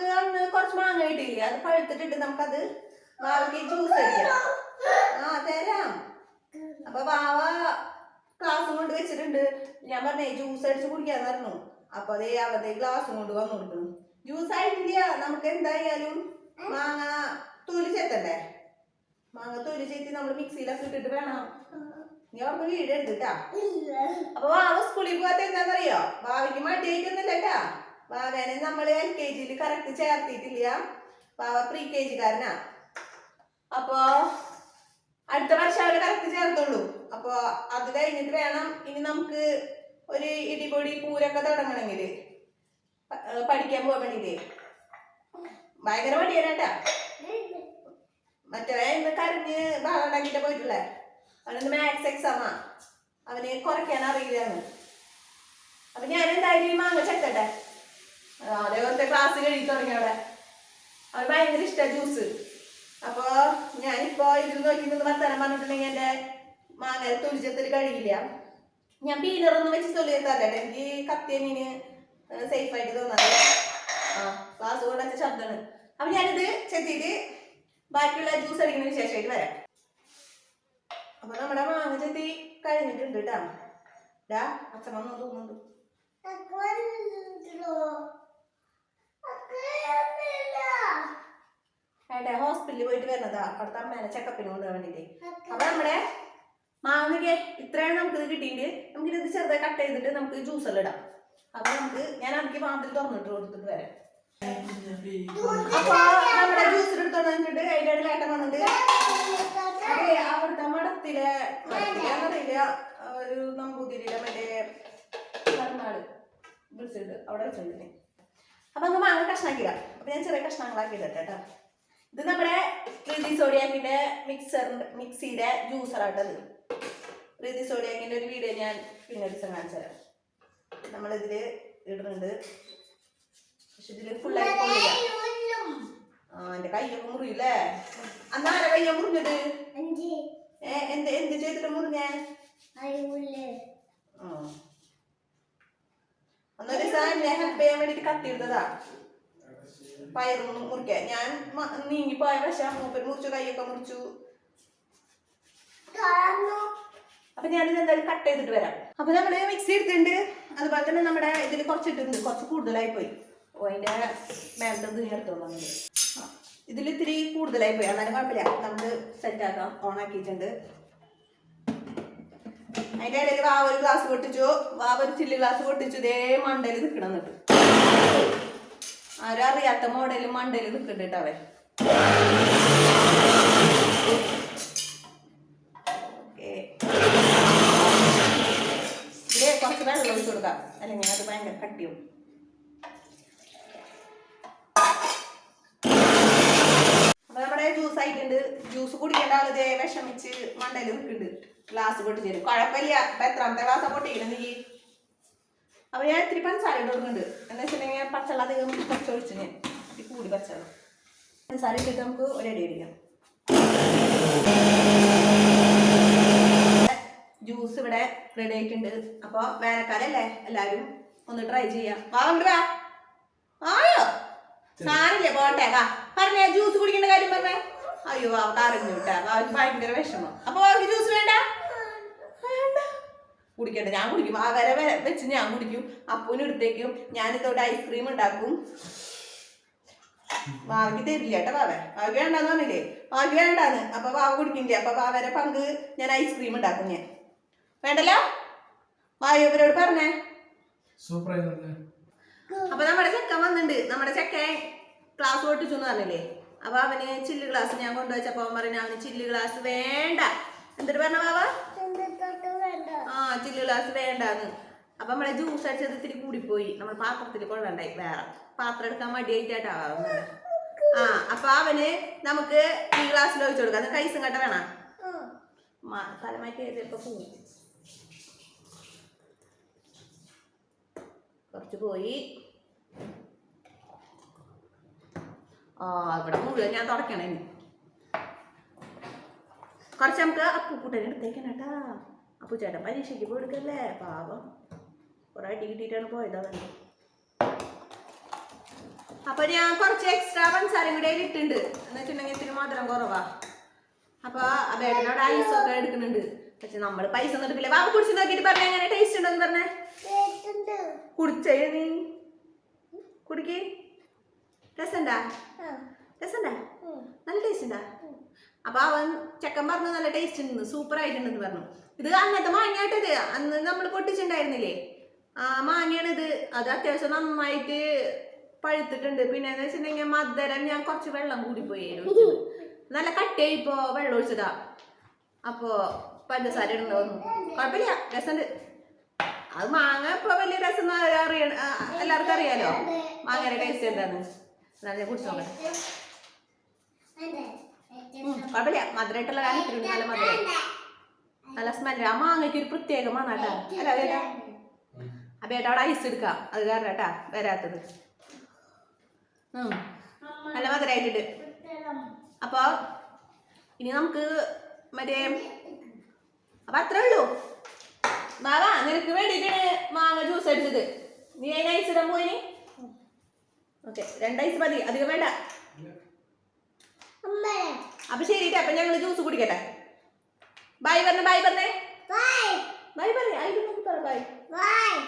നമുക്ക് അന്ന് കുറച്ച് മാങ്ങ കിട്ടിയില്ലേ? അത് പഴുത്തിട്ടിട്ട് നമുക്കത് വാവയ്ക്ക് ജ്യൂസ് അടിക്കാം. ആ തരാം. അപ്പൊ വാവ ഗ്ലാസും കൊണ്ട് വെച്ചിട്ടുണ്ട്. ഞാൻ പറഞ്ഞേ ജ്യൂസ് അടിച്ച് കുടിക്കാന്ന് പറഞ്ഞു. അപ്പൊ അതേ അവരുടെ ഗ്ലാസും കൊണ്ട് വന്നു ജ്യൂസ് ആയിട്ടില്ല. നമുക്ക് എന്തായാലും മാങ്ങ തൊലി ചെത്തണ്ടേ? മാങ്ങ തൊലി ചെത്തി നമ്മൾ മിക്സിയിലൊക്കെ ഇട്ടിട്ട് വേണം. നീ അവർക്ക് വീട് എടുത്തിട്ടാ അപ്പൊ വാവ സ്കൂളിൽ പോകാത്ത എന്താണെന്നറിയോ വാവയ്ക്ക് മടിയായിട്ടൊന്നുമില്ല കേട്ടാ വാവേനെ നമ്മൾ എൽ കെ ജിയിൽ കറക്റ്റ് ചേർത്തിട്ടില്ല. വാവ പ്രീ കെ ജിക്കാരനാ അപ്പോ അടുത്ത വർഷം അവരെ കറക്റ്റ് ചേർത്തുള്ളൂ. അപ്പോ അത് കഴിഞ്ഞിട്ട് വേണം ഇനി നമുക്ക് ഒരു ഇടിപൊടി പൂരൊക്കെ തുടങ്ങണമെങ്കിൽ പഠിക്കാൻ പോകാൻ വേണ്ടിട്ട്. ഭയങ്കര മടിയാനാട്ടാ മറ്റേ ഇന്ന് കരഞ്ഞ് ബഹളം പോയിട്ടില്ലേ അവനൊന്ന് മാത്സ് എക്സാമാ അവന് കുറയ്ക്കാൻ അറിയില്ലാന്ന്. അപ്പൊ ഞാൻ എന്തായാലും മാങ്ങ ചെത്തട്ടെ അതേപോലത്തെ ക്ലാസ് കഴിച്ചു തുടങ്ങി അവിടെ. അവന് ഭയങ്കര ഇഷ്ടമാണ് ജ്യൂസ് അപ്പോൾ ഞാനിപ്പോ ഇതിൽ നോക്കി നിന്ന് വർത്തമാനം പറഞ്ഞിട്ടുണ്ടെങ്കിൽ എന്റെ മാങ്ങ തൊലിച്ചത്തിൽ കഴിയില്ല. ഞാൻ പീലറൊന്നും വെച്ച് തൊലി തരട്ടെ എനിക്ക് കത്തിയ മീന് സേഫ് ആയിട്ട് തോന്നാറ് ആ ക്ലാസ് കൊണ്ടുവച്ച ശബ്ദമാണ്. അപ്പൊ ഞാനിത് ചെത്തിയിട്ട് ബാക്കിയുള്ള ജ്യൂസ് അടിക്കുന്നതിന് ശേഷമായിട്ട് വരാം. അപ്പൊ നമ്മുടെ മാങ്ങ ചെത്തി കഴിഞ്ഞിട്ടുണ്ട് കേട്ടാ. ഡാ അച്ഛമ്മ വന്നു ഏട്ടെ ഹോസ്പിറ്റലിൽ പോയിട്ട് വരുന്നതാ. അവിടുത്തെ അമ്മേനെ ചെക്കപ്പിന് കൊണ്ടുപോകാൻ വേണ്ടിട്ട്. അപ്പൊ നമ്മുടെ മാങ്ങയ്ക്ക് ഇത്രയാണ് നമുക്ക് ഇത് കിട്ടിയിട്ട് നമുക്ക് ഇത് ചെറുതായി കട്ട് ചെയ്തിട്ട് നമുക്ക് ജ്യൂസ് എല്ലാം ഇടാം. അപ്പൊ നമുക്ക് ഞാൻ അതിക്ക് മാത്രം തുറന്നിട്ട് കൊടുത്തിട്ട് വരാം. അപ്പൊ നമ്മുടെ ജ്യൂസ് എടുത്തോണ്ട് വന്നിട്ട് അതിന്റെ ഇടയിൽ ഏട്ടൻ വന്നിട്ട് അതെ അവിടുത്തെ മഠത്തിലെ മഠത്തിലെന്നറിയില്ല ഒരു നമ്പൂതിരിയിലെ മറ്റേ കർണാട് വിളിച്ചിട്ട് അവിടെ വെച്ചിട്ടുണ്ട്. അപ്പൊ അങ്ങ് മാങ്ങ കഷ്ണാക്കിടാം അപ്പൊ ഞാൻ ചെറിയ കഷ്ണങ്ങളാക്കി ഇടട്ടെ കേട്ടോ. ഇത് നമ്മുടെ പ്രീതി സോഡിയാക്കിന്റെ മിക്സർ മിക്സിയുടെ ജ്യൂസറാട്ടത് പ്രീതി സോഡിയാക്കിന്റെ ഒരു വീഡിയോ ഞാൻ പിന്നെ ഒരു ദിവസം കാണിച്ചു തരാം. നമ്മളിതിൽ ഇടുന്നുണ്ട്. പക്ഷെ ഇതിൽ ഫുള്ളായി കൊള്ളില്ല. ആ എന്റെ കയ്യൊക്കെ മുറിയില്ലേ? അന്നാരെ കയ്യ മുറിഞ്ഞത്? ഏ എന്ത് എന്ത് ചെയ്തിട്ട് മുറിഞ്ഞേ? ദിവസം എന്നെ ഹെൽപ്പ് ചെയ്യാൻ വേണ്ടിട്ട് കത്തിയെടുത്തതാ. പയറൊന്നും മുറിക്കാൻ ഞാൻ നീങ്ങി നീങ്ങിപ്പോയ വശം മൂപ്പര് മുറിച്ചു കൈയൊക്കെ മുറിച്ചു. അപ്പൊ ഞാനിത് എന്തായാലും കട്ട് ചെയ്തിട്ട് വരാം. അപ്പൊ നമ്മൾ മിക്സി എടുത്തിട്ടുണ്ട്. അതുപോലെ തന്നെ നമ്മുടെ ഇതിൽ കുറച്ചിട്ടുണ്ട്. കുറച്ച് കൂടുതലായി പോയി അതിന്റെ മേലത്തെ എടുത്തോളാം ഇതിൽ ഇത്തിരി കൂടുതലായി പോയി എന്നാലും കുഴപ്പമില്ല. നമുക്ക് സെറ്റ് ആക്കാം. ഓൺ ആക്കിയിട്ടുണ്ട്. അതിന്റെ ഇടയിൽ വാവ് ഒരു ഗ്ലാസ് പൊട്ടിച്ചു. വാവ് ഒരു ചില്ലി ഗ്ലാസ് പൊട്ടിച്ചു. ഇതേ മണ്ടയിൽ നിൽക്കണം എന്നിട്ട് ആരും അറിയാത്ത മോഡൽ മണ്ടയിൽ നിൽക്കുന്നുണ്ട് അവൻ. ഇതിൽ കുറച്ച് വെള്ളം ഒഴിച്ചു കൊടുക്കാം. അല്ലെങ്കിൽ അത് ഭയങ്കര കട്ടിയും അപ്പൊ ജ്യൂസ് ആയിട്ടുണ്ട്. ജ്യൂസ് കുടിക്കേണ്ട ആൾ ഇതേ വിഷമിച്ച് മണ്ടയിൽ നിൽക്കുന്നുണ്ട് ഗ്ലാസ് പൊട്ടിച്ചു തരും. കുഴപ്പമില്ല. അപ്പൊ എത്രാമത്തെ ഗ്ലാസ് പൊട്ടിക്കണം നീ? അപ്പൊ ഞാൻ ഇത്തിരി പഞ്ചസാര ഇടുന്നുണ്ട്. എന്ന് വെച്ചിട്ടുണ്ടെങ്കിൽ പച്ചവെള്ളം അധികം കുറച്ച് ഒഴിച്ചു ഞാൻ കൂടി പച്ചവെള്ളം. പഞ്ചസാര ഇട്ടിട്ട് നമുക്ക് ഒരടി അടിക്കാം. ജ്യൂസ് ഇവിടെ റെഡി ആയിട്ടുണ്ട്. അപ്പോൾ വേനൽക്കാലല്ലേ എല്ലാവരും ഒന്ന് ട്രൈ ചെയ്യാം. വാ ആയോ സാറില്ലേ പോട്ടെ വാ. പറഞ്ഞേ ജ്യൂസ് കുടിക്കേണ്ട കാര്യം പറഞ്ഞേ. അയ്യോ അവർക്ക് അറിഞ്ഞു അവർക്ക് ഭയങ്കര വിഷമം. അപ്പൊ അവർക്ക് ജ്യൂസ് വേണ്ട. കുടിക്കട്ടെ ഞാൻ കുടിക്കും. ആ വരെ വര വെച്ച് ഞാൻ കുടിക്കും. അപ്പൂന് എടുത്തേക്കും. ഞാനിതോടെ ഐസ്ക്രീം ഉണ്ടാക്കും. വാവയ്ക്ക് തരില്ല കേട്ടോ വാവ. വാവയ്ക്ക് വേണ്ടാന്ന് പറഞ്ഞില്ലേ? വാവയ്ക്ക് വേണ്ടാന്ന്. അപ്പൊ വാവ കുടിക്കില്ല? അപ്പൊ വാവരെ പങ്ക് ഞാൻ ഐസ്ക്രീം ഉണ്ടാക്കും ഞാൻ. വേണ്ടല്ലോ? വായു ഇവരോട് പറഞ്ഞേ. സൂപ്പർ അപ്പൊ നമ്മുടെ ചെക്കൻ വന്നിട്ടുണ്ട് നമ്മുടെ ചെക്കൻ ക്ലാസ് പൊട്ടിച്ചു എന്ന് പറഞ്ഞില്ലേ? അപ്പൊ അവന് ചില്ല് ഗ്ലാസ് ഞാൻ കൊണ്ടുവച്ചപ്പോ അവൻ പറഞ്ഞു അവന് ചില്ല് ഗ്ലാസ് വേണ്ട. എന്നിട്ട് പറഞ്ഞ ആ ചില്ല് ഗ്ലാസ് വേണ്ടാന്ന്. അപ്പൊ നമ്മളെ ജ്യൂസ് അടിച്ചത് ഇത്തിരി കൂടിപ്പോയി. നമ്മൾ പാത്രത്തിൽ കൊള്ളണ്ടായി വേറെ. പാത്രം എടുക്കാൻ മടിയായിട്ടാ ആ അപ്പൊ അവന് നമുക്ക് ഈ ഗ്ലാസ്സിൽ ഒഴിച്ചു കൊടുക്കാം. അത് കൈസും കട്ട വേണം? തലമാറ്റി ചിലപ്പോ പോവും കുറച്ച് പോയി. ആ ഇവിടെ മുഴുവൻ ഞാൻ തുടക്കണേ. കുറച്ച് നമുക്ക് അപ്പൂക്കൂട്ടനെ എടുത്തേക്കണം അപ്പു ചേട്ടൻ പരീക്ഷയ്ക്ക് പോയി എടുക്കല്ലേ? പാവം. കുറെ കിട്ടിയിട്ടാണ് പോയത് അവൻ അപ്പൊ ഞാൻ കുറച്ച് എക്സ്ട്രാ പഞ്ചസാരയും കൂടെ ഇട്ടിട്ടുണ്ട്. ഇട്ടുണ്ട് എന്ന് വെച്ചിട്ടുണ്ടെങ്കിൽ ഇത്തിരി മധുരം കുറവാ. അപ്പൊ അബേട്ടനോട് ഐസ് ഒക്കെ എടുക്കുന്നുണ്ട്. പക്ഷെ നമ്മൾ പൈസ ഒന്നും എടുക്കില്ല ബാബു കുടിച്ച് നോക്കിയിട്ട് പറഞ്ഞ എങ്ങനെ ടേസ്റ്റ് ഉണ്ടോന്ന് പറഞ്ഞേ? കുടിച്ചേ നീ കുടിക്ക്. രസണ്ടാ രസണ്ടാ നല്ല ടേസ്റ്റ് ഉണ്ടാ? അപ്പൊ അവൻ ചെക്കൻ പറഞ്ഞു നല്ല ടേസ്റ്റ് ഉണ്ട് സൂപ്പർ ആയിട്ടുണ്ടെന്ന് പറഞ്ഞു. ഇത് അങ്ങനത്തെ മാങ്ങയായിട്ടത് അന്ന് നമ്മൾ പൊട്ടിച്ചിട്ടുണ്ടായിരുന്നില്ലേ ആ മാങ്ങയാണ് ഇത് അത് അത്യാവശ്യം നന്നായിട്ട് പഴുത്തിട്ടുണ്ട്. പിന്നെ എന്ന് വെച്ചിട്ടുണ്ടെങ്കിൽ മധുരം ഞാൻ കുറച്ച് വെള്ളം കൂടിപ്പോയി. നല്ല കട്ടിയായി ഇപ്പോ വെള്ളം ഒഴിച്ചതാ. അപ്പോ പഞ്ചസാര ഇടണ്ടോന്നു കുഴപ്പമില്ല രസമുണ്ട് അത് മാങ്ങ ഇപ്പൊ വലിയ രസം അറിയ എല്ലാവർക്കും അറിയാലോ? മാങ്ങയുടെ ടേസ്റ്റ് എന്താന്ന്? എന്നാലും കുടിച്ചു നോക്കട്ടെ ഉം, കുഴപ്പമില്ല മധുരമായിട്ടുള്ള കാര്യം നല്ല മധുരം നല്ല സ്മെല്ല് ആ മാങ്ങയ്ക്ക് ഒരു പ്രത്യേക മണാട്ടാ അല്ല അതേട്ടാ അബേട്ട അവിടെ ഐസ് എടുക്കാം. അത് കാരണം കേട്ടാ വരാത്തത്. നല്ല മധുരമായിട്ടുണ്ട് അപ്പൊ ഇനി നമുക്ക് മറ്റേ അപ്പൊ അത്രേ ഉള്ളൂ. ബാബാ നിനക്ക് വേണ്ടിയിട്ടാണ് മാങ്ങ ജ്യൂസ് അടിച്ചത്. നീ അതിന് ഐസ് ഇടാൻ പോയിനി ഓക്കെ രണ്ട് ഐസ് മതി. അധികം വേണ്ട. അപ്പൊ ശരി അപ്പൊ ഞങ്ങൾ ജ്യൂസ് കുടിക്കട്ടെ. ಬಾಯಿ ಬರ್ನೆ ಬಾಯಿ ಬರ್ನೆ ಬಾಯ್ ಬಾಯಿ ಬರ್ರಿ ಐದು ಬಾಯ್ ಬಾಯ್